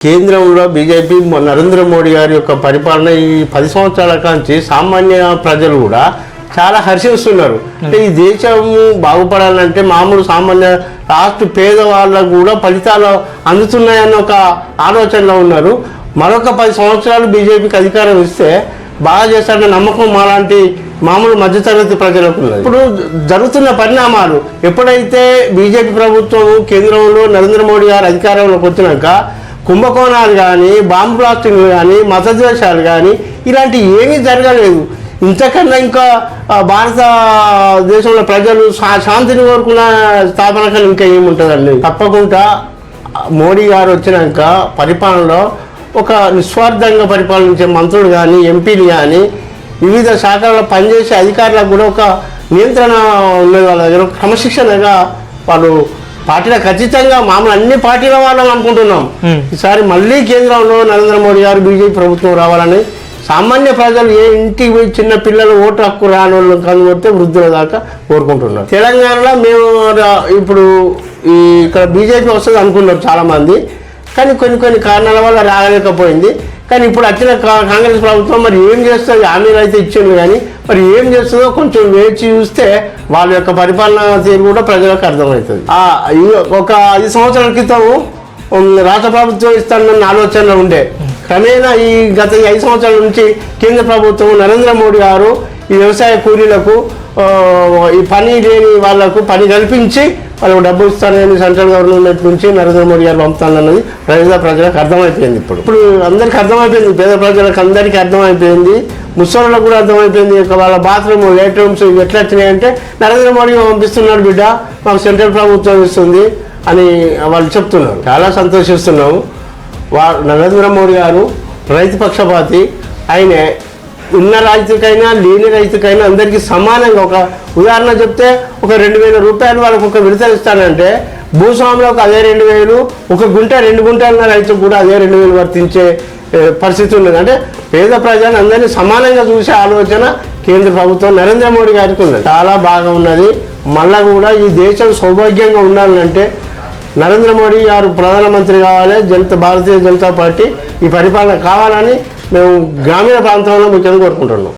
కేంద్రంలో బీజేపీ నరేంద్ర మోడీ గారి యొక్క పరిపాలన ఈ పది సంవత్సరాల కాంచి సామాన్య ప్రజలు కూడా చాలా హర్షిస్తున్నారు. అంటే ఈ దేశము బాగుపడాలంటే మామూలు సామాన్య రాష్ట్ర పేదవాళ్ళకు కూడా ఫలితాలు అందుతున్నాయన్న ఒక ఆలోచనలో ఉన్నారు. మరొక పది సంవత్సరాలు బీజేపీకి అధికారం ఇస్తే బాగా చేస్తారన్న నమ్మకం మాలాంటి మామూలు మధ్యతరగతి ప్రజలకు ఇప్పుడు జరుగుతున్న పరిణామాలు ఎప్పుడైతే బీజేపీ ప్రభుత్వం కేంద్రంలో నరేంద్ర మోడీ గారు అధికారంలోకి వచ్చినాక కుంభకోణాలు కానీ బాంబు బ్లాస్టింగ్లు కానీ మతద్వేషాలు కానీ ఇలాంటివి ఏమీ జరగలేదు. ఇంతకన్నా ఇంకా భారత భారతదేశంలో ప్రజలు శా- శాంతిని కోరుకున్న స్థాపన కన్నా ఇంకా ఏముంటుందండి? తప్పకుండా మోడీ గారు వచ్చినాక పరిపాలనలో ఒక నిస్వార్థంగా పరిపాలించే మంత్రులు కానీ ఎంపీలు కానీ వివిధ శాఖల్లో పనిచేసే అధికారులకు కూడా ఒక నియంత్రణ ఉన్నది వాళ్ళ దగ్గర క్రమశిక్షణగా వాళ్ళు పార్టీలో ఖచ్చితంగా మామూలు అన్ని పార్టీల వాళ్ళని అనుకుంటున్నాం. ఈసారి మళ్ళీ కేంద్రంలో నరేంద్ర మోడీ గారు బీజేపీ ప్రభుత్వం రావాలని సామాన్య ప్రజలు ఏ ఇంటికి పోయి చిన్న పిల్లలు ఓటు హక్కు రాని వాళ్ళు కనుగొడితే వృద్ధుల దాకా కోరుకుంటున్నారు. తెలంగాణలో మేము ఇప్పుడు ఈ ఇక్కడ బీజేపీ వస్తుంది అనుకున్నారు చాలామంది. కానీ కొన్ని కొన్ని కారణాల వల్ల రాగలేకపోయింది. కానీ ఇప్పుడు వచ్చిన కా- కాంగ్రెస్ ప్రభుత్వం మరి ఏం చేస్తుంది? హామీలు అయితే ఇచ్చింది కానీ మరి ఏం చేస్తుందో కొంచెం వేచి చూస్తే వాళ్ళ యొక్క పరిపాలన తీరు కూడా ప్రజలకు అర్థమవుతుంది. ఒక ఐదు సంవత్సరాల క్రితం రాష్ట్ర ప్రభుత్వం ఇస్తానన్న ఆలోచన ఉండే. క్రమేణా ఈ గత ఐదు సంవత్సరాల నుంచి కేంద్ర ప్రభుత్వం నరేంద్ర మోడీ గారు ఈ వ్యవసాయ కూలీలకు ఈ పని లేని వాళ్ళకు పని కల్పించి వాళ్ళు డబ్బు ఇస్తానని సెంట్రల్ గవర్నమెంట్ నుంచి నరేంద్ర మోడీ గారు పంపుతానన్నది పేద ప్రజలకు అర్థమైపోయింది ఇప్పుడు. ఇప్పుడు అందరికీ అర్థమైపోయింది పేద ప్రజలకు అందరికీ అర్థమైపోయింది ముసలిలకు కూడా అర్థమైపోయింది ఇక వాళ్ళ బాత్రూమ్ లేట్రూమ్స్ ఇవి ఎట్లా వచ్చినాయంటే నరేంద్ర మోడీ పంపిస్తున్నాడు బిడ్డ మాకు సెంట్రల్ ప్రభుత్వం ఇస్తుంది అని వాళ్ళు చెప్తున్నారు. చాలా సంతోషిస్తున్నాము. వా నరేంద్ర మోడీ గారు రైతు పక్షపాతి ఆయనే ఉన్న రైతుకైనా లేని రైతుకైనా అందరికీ సమానంగా ఒక ఉదాహరణ చెప్తే ఒక రెండు వేల రూపాయలు వాళ్ళకు ఒక విడతలు ఇస్తానంటే భూస్వాములకు అదే రెండు వేలు ఒక గుంట రెండు గుంటలున్న రైతుకు కూడా అదే రెండు వేలు వర్తించే పరిస్థితి ఉన్నది. అంటే పేద ప్రజలను అందరినీ సమానంగా చూసే ఆలోచన కేంద్ర ప్రభుత్వం నరేంద్ర మోడీ గారికి ఉన్నది. చాలా బాగా ఉన్నది. మళ్ళా కూడా ఈ దేశం సౌభాగ్యంగా ఉండాలంటే నరేంద్ర మోడీ గారు ప్రధానమంత్రి కావాలి జనతా భారతీయ జనతా పార్టీ ఈ పరిపాలన కావాలని మేము గ్రామీణ ప్రాంతంలో ముఖ్యంగా కోరుకుంటున్నాం